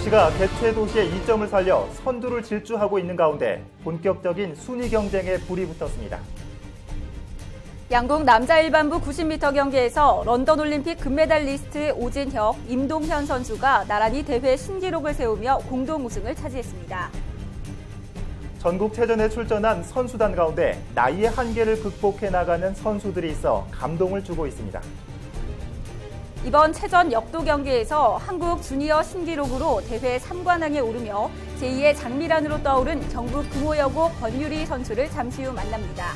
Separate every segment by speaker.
Speaker 1: 대구시가 개최 도시의 이점을 살려 선두를 질주하고 있는 가운데 본격적인 순위 경쟁에 불이 붙었습니다.
Speaker 2: 양궁 남자 일반부 90m 경기에서 런던 올림픽 금메달리스트 오진혁, 임동현 선수가 나란히 대회 신기록을 세우며 공동 우승을 차지했습니다.
Speaker 1: 전국체전에 출전한 선수단 가운데 나이의 한계를 극복해 나가는 선수들이 있어 감동을 주고 있습니다.
Speaker 2: 이번 체전 역도 경기에서 한국 주니어 신기록으로 대회 3관왕에 오르며 제2의 장미란으로 떠오른 경북 금호여고 권유리 선수를 잠시 후 만납니다.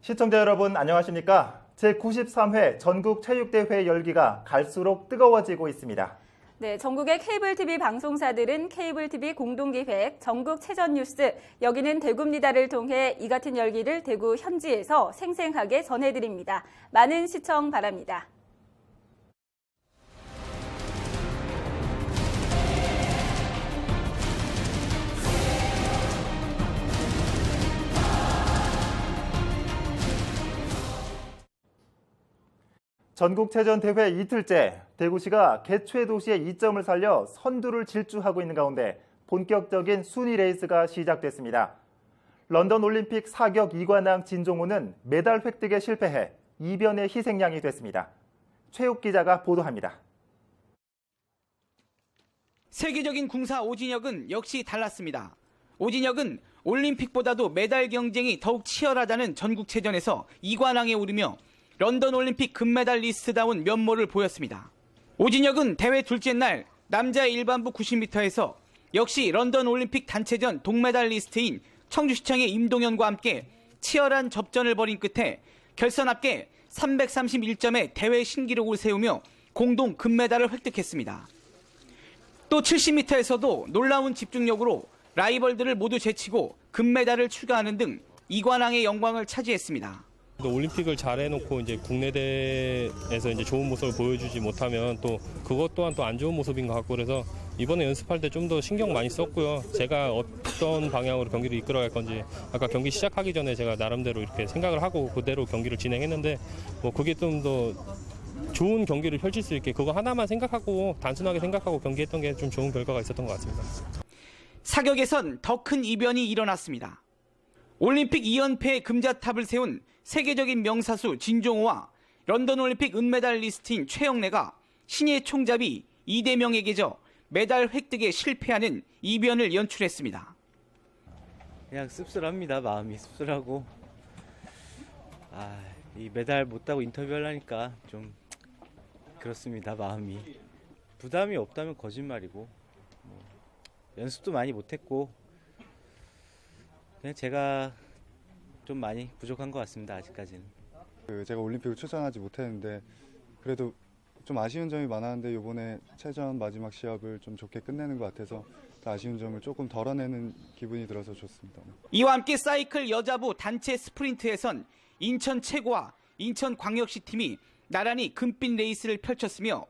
Speaker 1: 시청자 여러분 안녕하십니까? 제93회 전국체육대회 열기가 갈수록 뜨거워지고 있습니다.
Speaker 2: 네, 전국의 케이블 TV 방송사들은 케이블 TV 공동기획 전국 체전 뉴스 여기는 대구입니다를 통해 이 같은 열기를 대구 현지에서 생생하게 전해드립니다. 많은 시청 바랍니다.
Speaker 1: 전국체전 대회 이틀째 대구시가 개최 도시의 이점을 살려 선두를 질주하고 있는 가운데 본격적인 순위 레이스가 시작됐습니다. 런던 올림픽 사격 2관왕 진종호는 메달 획득에 실패해 이변의 희생양이 됐습니다. 최욱 기자가 보도합니다.
Speaker 3: 세계적인 궁사 오진혁은 역시 달랐습니다. 오진혁은 올림픽보다도 메달 경쟁이 더욱 치열하다는 전국체전에서 2관왕에 오르며 런던 올림픽 금메달리스트다운 면모를 보였습니다. 오진혁은 대회 둘째 날 남자 일반부 90m에서 역시 런던 올림픽 단체전 동메달리스트인 청주시청의 임동현과 함께 치열한 접전을 벌인 끝에 결선 합계 331점의 대회 신기록을 세우며 공동 금메달을 획득했습니다. 또 70m에서도 놀라운 집중력으로 라이벌들을 모두 제치고 금메달을 추가하는 등 이관왕의 영광을 차지했습니다.
Speaker 4: 또 올림픽을 잘 해놓고 이제 국내 대회에서 이제 좋은 모습을 보여주지 못하면 또 그것 또한 또 안 좋은 모습인 것 같고 그래서 이번에 연습할 때 좀 더 신경 많이 썼고요. 제가 어떤 방향으로 경기를 이끌어갈 건지 아까 경기 시작하기 전에 제가 나름대로 이렇게 생각을 하고 그대로 경기를 진행했는데 뭐 그게 좀 더 좋은 경기를 펼칠 수 있게 그거 하나만 생각하고 단순하게 생각하고 경기했던 게 좀 좋은 결과가 있었던 것 같습니다.
Speaker 3: 사격에선 더 큰 이변이 일어났습니다. 올림픽 2연패의 금자탑을 세운 세계적인 명사수 진종호와 런던 올림픽 은메달리스트인 최영래가 신예 총잡이 이대명에게 져 메달 획득에 실패하는 이변을 연출했습니다.
Speaker 5: 그냥 씁쓸합니다. 마음이 씁쓸하고 아, 이 메달 못 따고 인터뷰하려니까 좀 그렇습니다. 마음이 부담이 없다면 거짓말이고 뭐, 연습도 많이 못했고 그냥 제가 좀 많이 부족한 것 같습니다. 아직까지는.
Speaker 6: 그 제가 올림픽을 출전하지 못했는데 그래도 좀 아쉬운 점이 많았는데 이번에 체전 마지막 시합을 좀 좋게 끝내는 것 같아서 그 아쉬운 점을 조금 덜어내는 기분이 들어서 좋습니다.
Speaker 3: 이와 함께 사이클 여자부 단체 스프린트에선 인천 최고와 인천 광역시 팀이 나란히 금빛 레이스를 펼쳤으며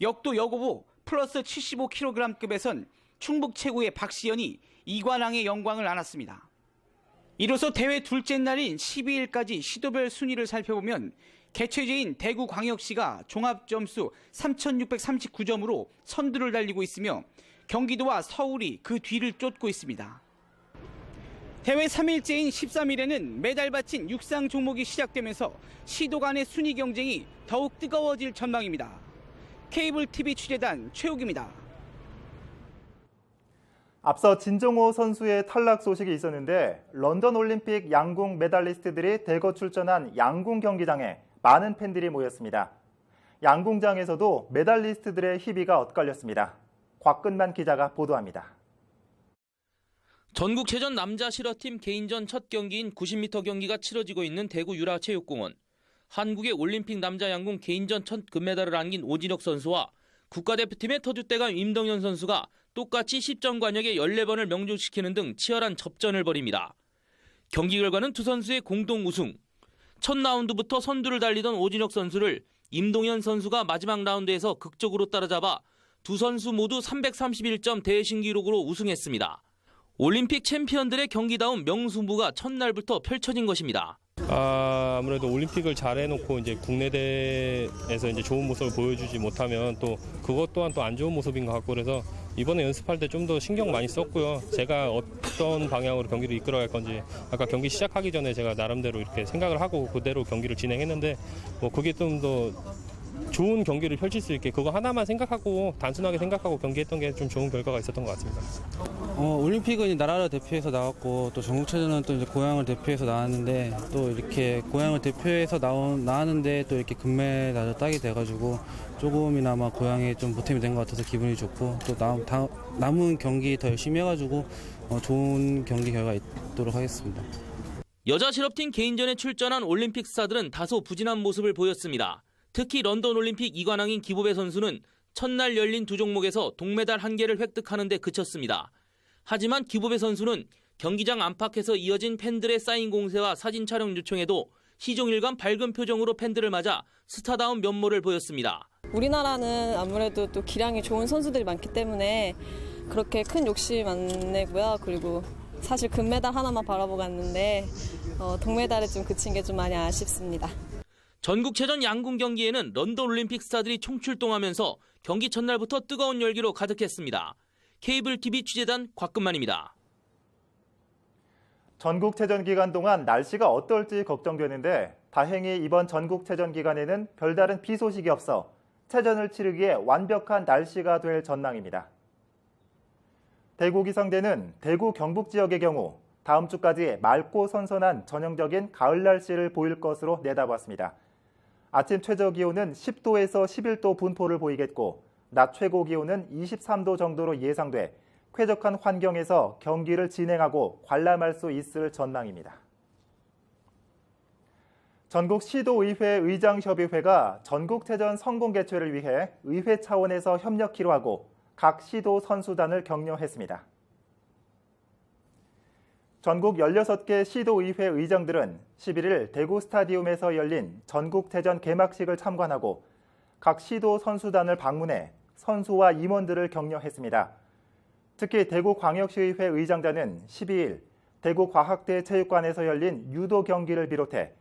Speaker 3: 역도 여고부 플러스 75kg급에선 충북 최고의 박시연이 이관왕의 영광을 안았습니다. 이로써 대회 둘째 날인 12일까지 시도별 순위를 살펴보면 개최지인 대구광역시가 종합 점수 3,639점으로 선두를 달리고 있으며 경기도와 서울이 그 뒤를 쫓고 있습니다. 대회 3일째인 13일에는 메달 받친 육상 종목이 시작되면서 시도 간의 순위 경쟁이 더욱 뜨거워질 전망입니다. 케이블 TV 취재단 최욱입니다.
Speaker 1: 앞서 진종호 선수의 탈락 소식이 있었는데 런던 올림픽 양궁 메달리스트들이 대거 출전한 양궁 경기장에 많은 팬들이 모였습니다. 양궁장에서도 메달리스트들의 희비가 엇갈렸습니다. 곽근만 기자가 보도합니다.
Speaker 7: 전국체전 남자 실어팀 개인전 첫 경기인 90m 경기가 치러지고 있는 대구 유라체육공원. 한국의 올림픽 남자 양궁 개인전 첫 금메달을 안긴 오진혁 선수와 국가대표팀의 터줏대감 임동현 선수가 똑같이 10점 관역에 14번을 명중시키는 등 치열한 접전을 벌입니다. 경기 결과는 두 선수의 공동 우승. 첫 라운드부터 선두를 달리던 오진혁 선수를 임동현 선수가 마지막 라운드에서 극적으로 따라잡아 두 선수 모두 331점 대신기록으로 우승했습니다. 올림픽 챔피언들의 경기다운 명승부가 첫날부터 펼쳐진 것입니다.
Speaker 4: 아, 아무래도 올림픽을 잘 해놓고 이제 국내 대회에서 이제 좋은 모습을 보여주지 못하면 또 그것 또한 또 안 좋은 모습인 것 같고 그래서 이번에 연습할 때 좀 더 신경 많이 썼고요. 제가 어떤 방향으로 경기를 이끌어갈 건지 아까 경기 시작하기 전에 제가 나름대로 이렇게 생각을 하고 그대로 경기를 진행했는데 뭐 그게 좀 더 좋은 경기를 펼칠 수 있게 그거 하나만 생각하고 단순하게 생각하고 경기했던 게 좀 좋은 결과가 있었던 것 같습니다.
Speaker 8: 어, 올림픽은 이제 나라를 대표해서 나왔고 또 전국체전은 또 이제 고향을 대표해서 나왔는데 또 이렇게 고향을 대표해서 나온 나왔는데 또 이렇게 금메달을 따게 돼가지고 조금이나마 고향에 좀 보탬이 된 것 같아서 기분이 좋고 또 남, 다, 남은 경기 더 열심히 해가지고 어, 좋은 경기 결과 있도록 하겠습니다.
Speaker 7: 여자 실업팀 개인전에 출전한 올림픽 스타들은 다소 부진한 모습을 보였습니다. 특히 런던 올림픽 이관왕인 기보배 선수는 첫날 열린 두 종목에서 동메달 한 개를 획득하는 데 그쳤습니다. 하지만 기보배 선수는 경기장 안팎에서 이어진 팬들의 사인 공세와 사진 촬영 요청에도 시종일관 밝은 표정으로 팬들을 맞아 스타다운 면모를 보였습니다.
Speaker 9: 우리나라는 아무래도 또 기량이 좋은 선수들이 많기 때문에 그렇게 큰 욕심 안 내고요. 그리고 사실 금메달 하나만 바라보고 왔는데 어, 동메달에 좀 그친 게 좀 많이 아쉽습니다.
Speaker 7: 전국체전 양궁 경기에는 런던 올림픽 스타들이 총출동하면서 경기 첫날부터 뜨거운 열기로 가득했습니다. 케이블 TV 취재단 곽근만입니다.
Speaker 1: 전국체전 기간 동안 날씨가 어떨지 걱정되는데 다행히 이번 전국체전 기간에는 별다른 비 소식이 없어 체전을 치르기에 완벽한 날씨가 될 전망입니다. 대구 기상대는 대구 경북 지역의 경우 다음 주까지 맑고 선선한 전형적인 가을 날씨를 보일 것으로 내다봤습니다. 아침 최저 기온은 10도에서 11도 분포를 보이겠고 낮 최고 기온은 23도 정도로 예상돼 쾌적한 환경에서 경기를 진행하고 관람할 수 있을 전망입니다. 전국 시도의회 의장협의회가 전국체전 성공 개최를 위해 의회 차원에서 협력키로 하고 각 시도 선수단을 격려했습니다. 전국 16개 시도의회 의장들은 11일 대구 스타디움에서 열린 전국체전 개막식을 참관하고 각 시도 선수단을 방문해 선수와 임원들을 격려했습니다. 특히 대구광역시의회 의장단은 12일 대구과학대 체육관에서 열린 유도 경기를 비롯해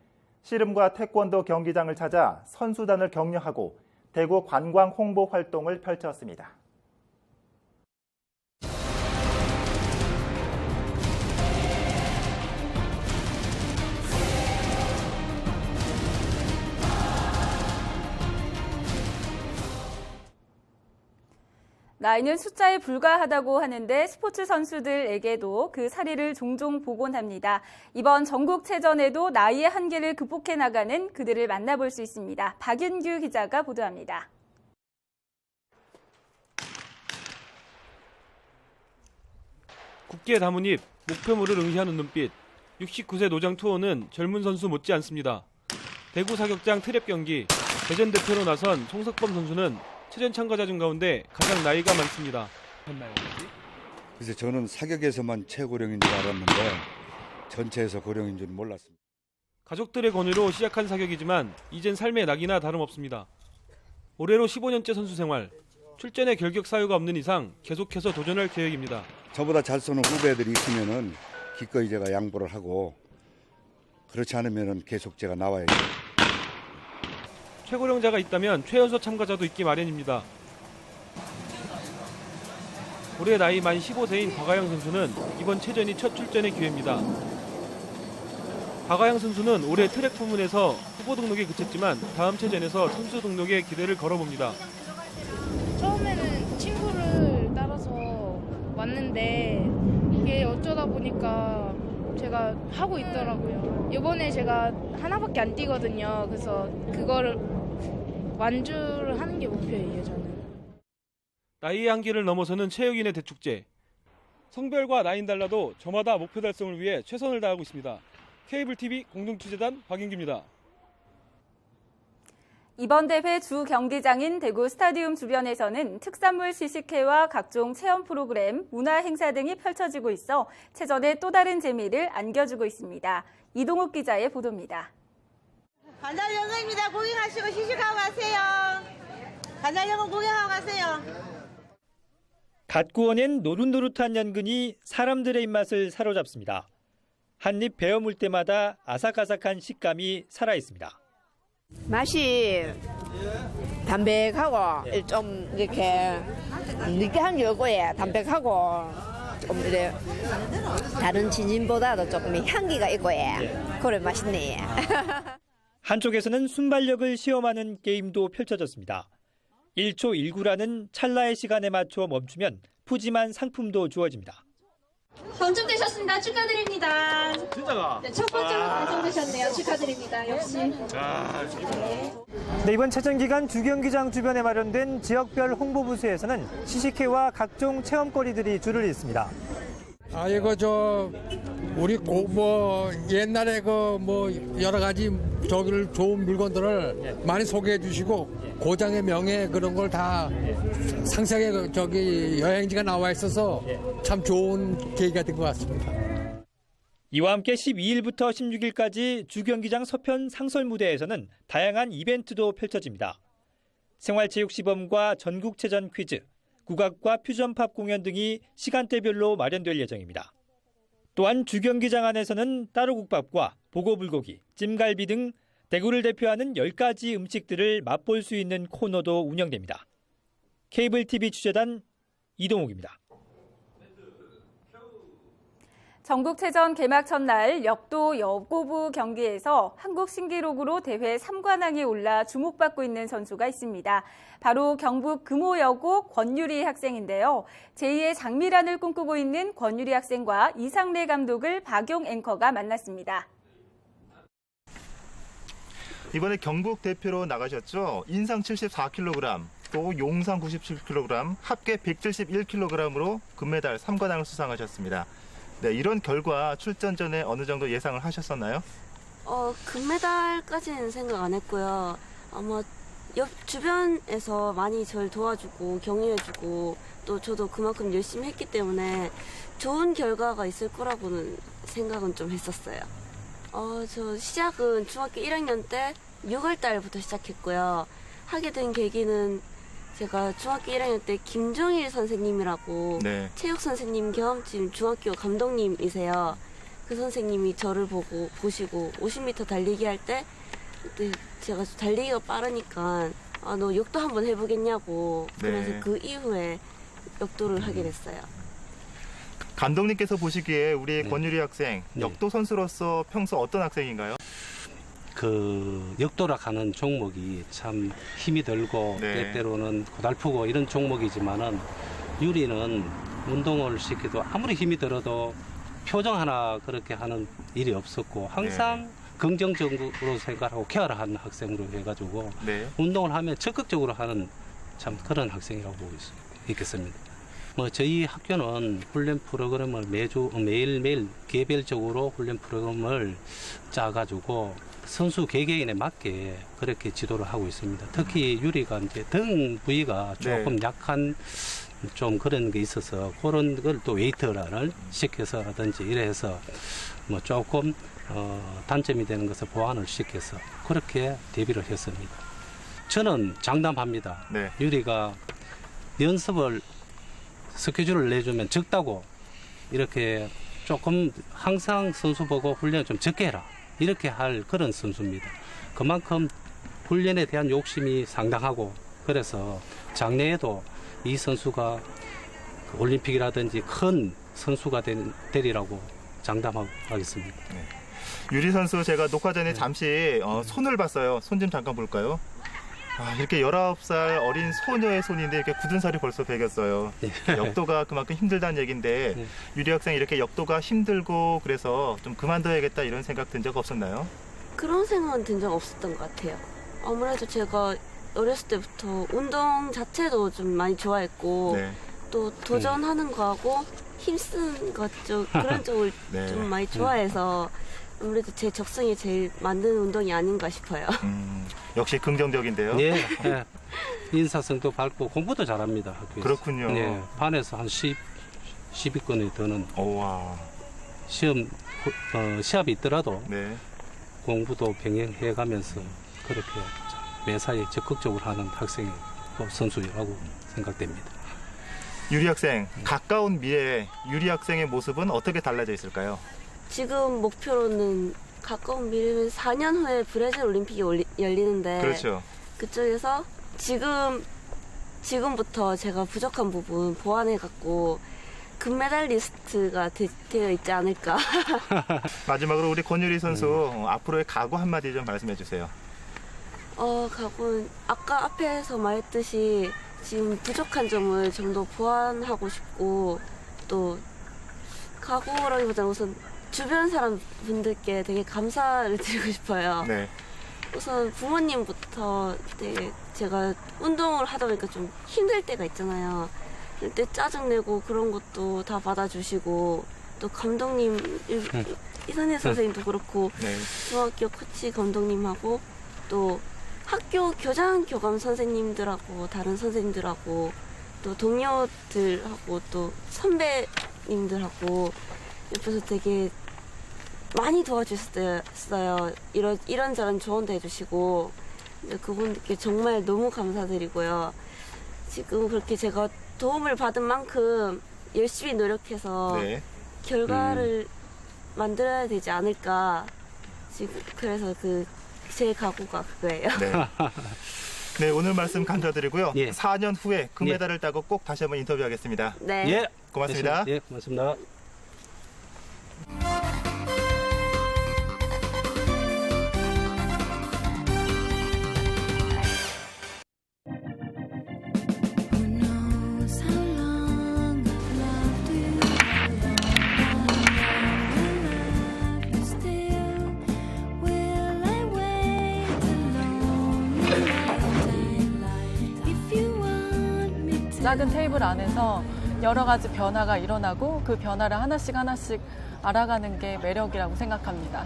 Speaker 1: 씨름과 태권도 경기장을 찾아 선수단을 격려하고 대구 관광 홍보 활동을 펼쳤습니다.
Speaker 2: 나이는 숫자에 불과하다고 하는데 스포츠 선수들에게도 그 사례를 종종 보곤 합니다. 이번 전국체전에도 나이의 한계를 극복해 나가는 그들을 만나볼 수 있습니다. 박윤규 기자가 보도합니다.
Speaker 10: 굳게 담은 입, 목표물을 응시하는 눈빛. 69세 노장 투어는 젊은 선수 못지 않습니다. 대구 사격장 트랩 경기 대전 대표로 나선 송석범 선수는 체전 참가자 중 가운데 가장 나이가 많습니다.
Speaker 11: 그래서 저는 사격에서만 최고령인 줄 알았는데 전체에서 고령인 줄 몰랐습니다.
Speaker 10: 가족들의 권유로 시작한 사격이지만 이젠 삶의 낙이나 다름없습니다. 올해로 15년째 선수 생활. 출전에 결격 사유가 없는 이상 계속해서 도전할 계획입니다.
Speaker 11: 저보다 잘 쏘는 후배들이 있으면은 기꺼이 제가 양보를 하고 그렇지 않으면은 계속 제가 나와야죠.
Speaker 10: 최고령자가 있다면 최연소 참가자도 있기 마련입니다. 올해 나이 만 15세인 박아영 선수는 이번 체전이 첫 출전의 기회입니다. 박아영 선수는 올해 트랙 부문에서 후보 등록에 그쳤지만 다음 체전에서 선수 등록에 기대를 걸어봅니다.
Speaker 12: 처음에는 친구를 따라서 왔는데 이게 어쩌다 보니까 제가 하고 있더라고요. 이번에 제가 하나밖에 안 뛰거든요. 그래서 그거를 완주를 하는 게 목표예요, 저는.
Speaker 10: 나이의 한계를 넘어서는 체육인의 대축제. 성별과 나이는 달라도 저마다 목표 달성을 위해 최선을 다하고 있습니다. 케이블 TV 공동투재단 박인규입니다.
Speaker 2: 이번 대회 주 경기장인 대구 스타디움 주변에서는 특산물 시식회와 각종 체험 프로그램, 문화 행사 등이 펼쳐지고 있어 체전에 또 다른 재미를 안겨주고 있습니다. 이동욱 기자의 보도입니다.
Speaker 13: 간장 영어입니다. 구경하시고 시식하고 가세요. 간장 영어 구경하고 가세요.
Speaker 14: 갓 구워낸 노릇노릇한 연근이 사람들의 입맛을 사로잡습니다. 한 입 베어 물 때마다 아삭아삭한 식감이 살아 있습니다.
Speaker 15: 맛이 담백하고 좀 이렇게 느끼한 요거에 담백하고 좀 이래 다른 진진보다도 조금 향기가 있고 예. 그래 맛있네.
Speaker 14: 한쪽에서는 순발력을 시험하는 게임도 펼쳐졌습니다. 1초 1구라는 찰나의 시간에 맞춰 멈추면 푸짐한 상품도 주어집니다.
Speaker 16: 당첨되셨습니다. 축하드립니다.
Speaker 17: 진짜가?
Speaker 16: 네, 첫 번째로 당첨되셨네요. 축하드립니다. 역시.
Speaker 14: 네, 이번 체전 기간 주경기장 주변에 마련된 지역별 홍보 부스에서는 시식회와 각종 체험거리들이 줄을 잇습니다.
Speaker 3: 아 이거 저 우리 고, 뭐 옛날에 그 뭐 여러 가지 저기를 좋은 물건들을 많이 소개해 주시고 고장의 명예 그런 걸 다 상세하게 그 저기 여행지가 나와 있어서 참 좋은 계기가 된 것 같습니다.
Speaker 14: 이와 함께 12일부터 16일까지 주경기장 서편 상설 무대에서는 다양한 이벤트도 펼쳐집니다. 생활체육시범과 전국체전 퀴즈, 국악과 퓨전팝 공연 등이 시간대별로 마련될 예정입니다. 또한 주경기장 안에서는 따로국밥과 보고불고기, 찜갈비 등 대구를 대표하는 10가지 음식들을 맛볼 수 있는 코너도 운영됩니다. 케이블TV 취재단 이동욱입니다.
Speaker 2: 전국체전 개막 첫날 역도 여고부 경기에서 한국 신기록으로 대회 3관왕에 올라 주목받고 있는 선수가 있습니다. 바로 경북 금호여고 권유리 학생인데요. 제2의 장미란을 꿈꾸고 있는 권유리 학생과 이상래 감독을 박용 앵커가 만났습니다.
Speaker 18: 이번에 경북 대표로 나가셨죠. 인상 74kg, 또 용상 97kg, 합계 171kg으로 금메달 3관왕을 수상하셨습니다. 네, 이런 결과 출전 전에 어느 정도 예상을 하셨었나요?
Speaker 19: 어, 금메달까지는 생각 안 했고요. 아마 옆 주변에서 많이 저를 도와주고 격려해주고 또 저도 그만큼 열심히 했기 때문에 좋은 결과가 있을 거라고는 생각은 좀 했었어요. 어, 저 시작은 중학교 1학년 때 6월 달부터 시작했고요. 하게 된 계기는 제가 중학교 1학년 때 김종일 선생님이라고
Speaker 18: 네.
Speaker 19: 체육 선생님 겸 지금 중학교 감독님이세요. 그 선생님이 저를 보고 보시고 50m 달리기 할때 그때 제가 달리기가 빠르니까 아 너 역도 한번 해보겠냐고 그래서
Speaker 18: 네.
Speaker 19: 그 이후에 역도를 하게 됐어요.
Speaker 18: 감독님께서 보시기에 우리 권유리 학생 역도 선수로서 평소 어떤 학생인가요?
Speaker 20: 그 역도락하는 종목이 참 힘이 들고
Speaker 18: 네.
Speaker 20: 때때로는 고달프고 이런 종목이지만은 유리는 운동을 시켜도 아무리 힘이 들어도 표정 하나 그렇게 하는 일이 없었고 항상 긍정적으로 생각하고 케어를 하는 학생으로 해가지고
Speaker 18: 네.
Speaker 20: 운동을 하면 적극적으로 하는 참 그런 학생이라고 보고 있- 있겠습니다. 뭐 저희 학교는 훈련 프로그램을 매주 매일 매일 개별적으로 훈련 프로그램을 짜가지고 선수 개개인에 맞게 그렇게 지도를 하고 있습니다. 특히 유리가 이제 등 부위가 조금 약한 좀 그런 게 있어서 그런 걸 또 웨이트를 시켜서라든지 이래서 뭐 조금 어, 단점이 되는 것을 보완을 시켜서 그렇게 대비를 했습니다. 저는 장담합니다.
Speaker 18: 네.
Speaker 20: 유리가 연습을 스케줄을 내주면 적다고 이렇게 조금 항상 선수 보고 훈련 좀 적게 해라 이렇게 할 그런 선수입니다. 그만큼 훈련에 대한 욕심이 상당하고 그래서 작년에도 이 선수가 그 올림픽이라든지 큰 선수가 된- 되리라고 장담하겠습니다.
Speaker 18: 유리 선수 제가 녹화
Speaker 20: 네.
Speaker 18: 전에 잠시 어, 손을 봤어요. 손 좀 잠깐 볼까요? 아, 이렇게 19살 어린 소녀의 손인데 이렇게 굳은 살이 벌써 배겼어요.
Speaker 20: 네.
Speaker 18: 역도가 그만큼 힘들다는 얘기인데 유리 학생 이렇게 역도가 힘들고 그래서 좀 그만둬야겠다 이런 생각 든 적 없었나요?
Speaker 19: 그런 생각은 든 적 없었던 것 같아요. 아무래도 제가 어렸을 때부터 운동 자체도 좀 많이 좋아했고
Speaker 18: 네.
Speaker 19: 또 도전하는 거하고 힘쓰는 것 쪽 그런 쪽을
Speaker 18: 네.
Speaker 19: 좀 많이 좋아해서 아무래도 제 적성에 제일 맞는 운동이 아닌가 싶어요.
Speaker 18: 음, 역시 긍정적인데요.
Speaker 20: 네, 네. 인사성도 밝고 공부도 잘합니다. 학교에서.
Speaker 18: 그렇군요.
Speaker 20: 네, 반에서 한 10, 10위권에 드는 시험 어, 시합이 있더라도
Speaker 18: 네.
Speaker 20: 공부도 병행해 가면서 그렇게 매사에 적극적으로 하는 학생이 또 선수라고 생각됩니다.
Speaker 18: 유리 학생 가까운 미래에 유리 학생의 모습은 어떻게 달라져 있을까요?
Speaker 20: 지금 목표로는 가까운 미래는 4년 후에 브라질 올림픽이 올리- 열리는데
Speaker 1: 그렇죠.
Speaker 20: 그쪽에서 지금 지금부터 제가 부족한 부분 보완해 갖고 금메달 리스트가 되, 되어 있지 않을까.
Speaker 1: 마지막으로 우리 권유리 선수
Speaker 4: 음.
Speaker 1: 어, 앞으로의 각오 한마디 좀 말씀해 주세요.
Speaker 20: 어, 각오는 아까 앞에서 말했듯이 지금 부족한 점을 좀 더 보완하고 싶고 또 각오라기보다는 우선 주변 사람 분들께 되게 감사를 드리고 싶어요.
Speaker 1: 네.
Speaker 20: 우선 부모님부터 되게 제가 운동을 하다 보니까 좀 힘들 때가 있잖아요. 그때 짜증내고 그런 것도 다 받아주시고 또 감독님 이- 이선혜 선생님도 그렇고
Speaker 1: 네.
Speaker 20: 중학교 코치 감독님하고 또 학교 교장 교감 선생님들하고 다른 선생님들하고 또 동료들하고 또 선배님들하고 옆에서 되게 많이 도와주셨어요. 이런 이런저런 조언도 해주시고 근데 그분들께 정말 너무 감사드리고요. 지금 그렇게 제가 도움을 받은 만큼 열심히 노력해서
Speaker 1: 네.
Speaker 20: 결과를 만들어야 되지 않을까. 지금 그래서 그 제 각오가 그거예요.
Speaker 1: 네. 네, 오늘 말씀 감사드리고요.
Speaker 21: 예.
Speaker 1: 4년 후에 금메달을 따고 꼭 다시 한번 인터뷰하겠습니다.
Speaker 20: 네.
Speaker 21: 예.
Speaker 1: 고맙습니다.
Speaker 21: 예, 고맙습니다.
Speaker 22: 작은 테이블 안에서 여러 가지 변화가 일어나고 그 변화를 하나씩 하나씩 알아가는 게 매력이라고 생각합니다.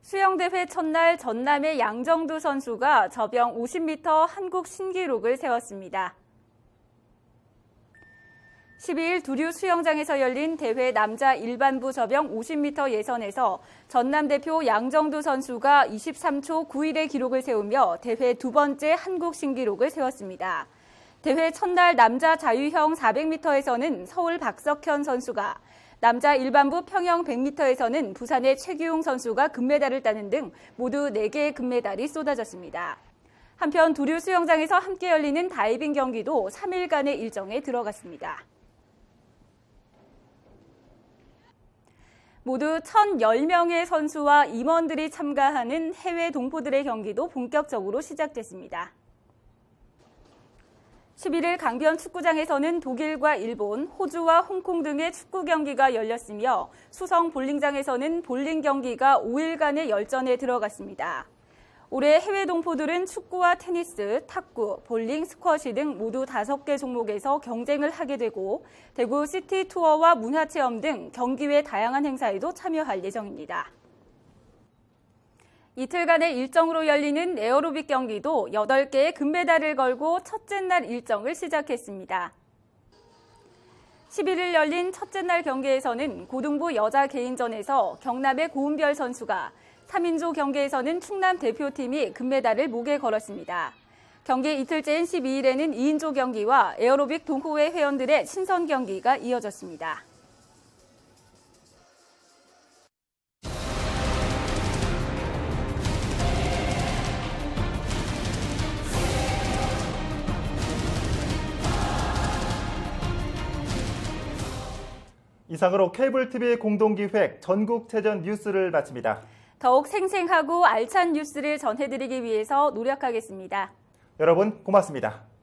Speaker 2: 수영대회 첫날 전남의 양정두 선수가 저병 50m 한국 신기록을 세웠습니다. 12일 두류 수영장에서 열린 대회 남자 일반부 저병 50m 예선에서 전남 대표 양정두 선수가 23초 9일의 기록을 세우며 대회 두 번째 한국 신기록을 세웠습니다. 대회 첫날 남자 자유형 400m에서는 서울 박석현 선수가 남자 일반부 평영 100m에서는 부산의 최규용 선수가 금메달을 따는 등 모두 4개의 금메달이 쏟아졌습니다. 한편 두류 수영장에서 함께 열리는 다이빙 경기도 3일간의 일정에 들어갔습니다. 모두 1,010명의 선수와 임원들이 참가하는 해외 동포들의 경기도 본격적으로 시작됐습니다. 11일 강변 축구장에서는 독일과 일본, 호주와 홍콩 등의 축구 경기가 열렸으며 수성 볼링장에서는 볼링 경기가 5일간의 열전에 들어갔습니다. 올해 해외 동포들은 축구와 테니스, 탁구, 볼링, 스쿼시 등 모두 5개 종목에서 경쟁을 하게 되고 대구 시티 투어와 문화체험 등 경기 외 다양한 행사에도 참여할 예정입니다. 이틀간의 일정으로 열리는 에어로빅 경기도 8개의 금메달을 걸고 첫째 날 일정을 시작했습니다. 11일 열린 첫째 날 경기에서는 고등부 여자 개인전에서 경남의 고은별 선수가 3인조 경기에서는 충남 대표팀이 금메달을 목에 걸었습니다. 경기 이틀째인 12일에는 2인조 경기와 에어로빅 동호회 회원들의 신선 경기가 이어졌습니다.
Speaker 1: 이상으로 케이블 TV 공동기획 전국체전 뉴스를 마칩니다.
Speaker 2: 더욱 생생하고 알찬 뉴스를 전해드리기 위해서 노력하겠습니다.
Speaker 1: 여러분 고맙습니다.